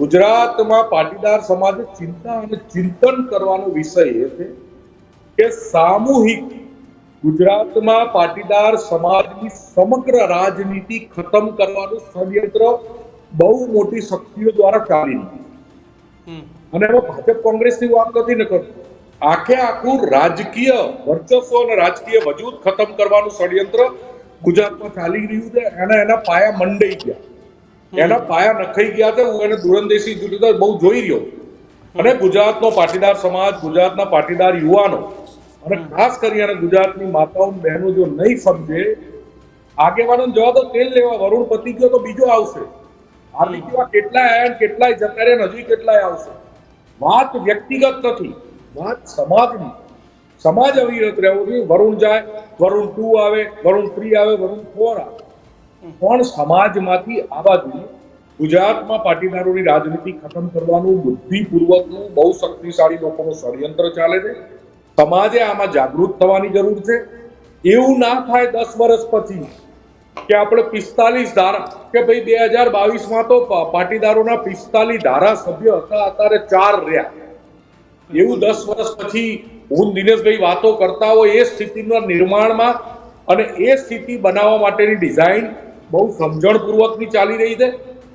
ગુજરાતમાં પાટીદાર સમાજે ચિંતા અને ચિંતન કરવાનો વિષય એ છે કે સામૂહિક ગુજરાતમાં પાટીદાર સમાજની સમગ્ર રાજનીતિ ખતમ કરવાનું ષડયંત્ર બહુ મોટી શક્તિઓ દ્વારા ચાલી રહ્યું અને એમાં ભાજપ કોંગ્રેસની વાત નથી ન કરતું. આખે આખું રાજકીય વર્ચસ્વ અને રાજકીય વજૂદ ખતમ કરવાનું ષડયંત્ર ગુજરાતમાં ચાલી રહ્યું છે. એને એના પાયા મંડાઈ ગયા. એના પાયા નખાઈ ગયા છે હું એને દૂરંદેશી જુદા બહુ જોઈ રહ્યો. અને ગુજરાતનો પાટીદાર સમાજ, ગુજરાતના પાટીદાર યુવાનો અને ખાસ કરી અને ગુજરાતની માતાઓ બહેનો જો નહીં સમજે આગેવાનો જવા તો તેલ લેવા, વરુણ પતિ ગયો તો બીજો આવશે. હાર્દિક એવા કેટલાય આયા કેટલાય જતા રહ્યા હજી કેટલાય આવશે. વાત વ્યક્તિગત નથી, વાત સમાજની. સમાજ અવિરત રહેવો જોઈએ. વરુણ જાય, વરુણ ટુ આવે, વરુણ થ્રી આવે, વરુણ ફોર આવે. પણ સમાજમાંથી આવા જોઈએ ગુજરાતમાં પાટીદારોની રાજનીતિ ખતમ કરવાનું બુદ્ધિપૂર્વકનું, બહુ શક્તિશાળી લોકોનું ષડયંત્ર ચાલે છે. સમાજે આમાં જાગૃત થવાની જરૂર છે. એવું ના થાય દસ વર્ષ પછી કે આપણે પિસ્તાલીસ ધારા, કે ભાઈ બે હજાર બાવીસમાં તો પાટીદારોના પિસ્તાલીસ ધારાસભ્ય હતા, અત્યારે ચાર રહ્યા. એવું દસ વર્ષ પછી હું દિનેશભાઈ વાતો કરતા હોય એ સ્થિતિના નિર્માણમાં અને એ સ્થિતિ બનાવવા માટેની ડિઝાઇન બહુ સમજણપૂર્વકની ચાલી રહી છે.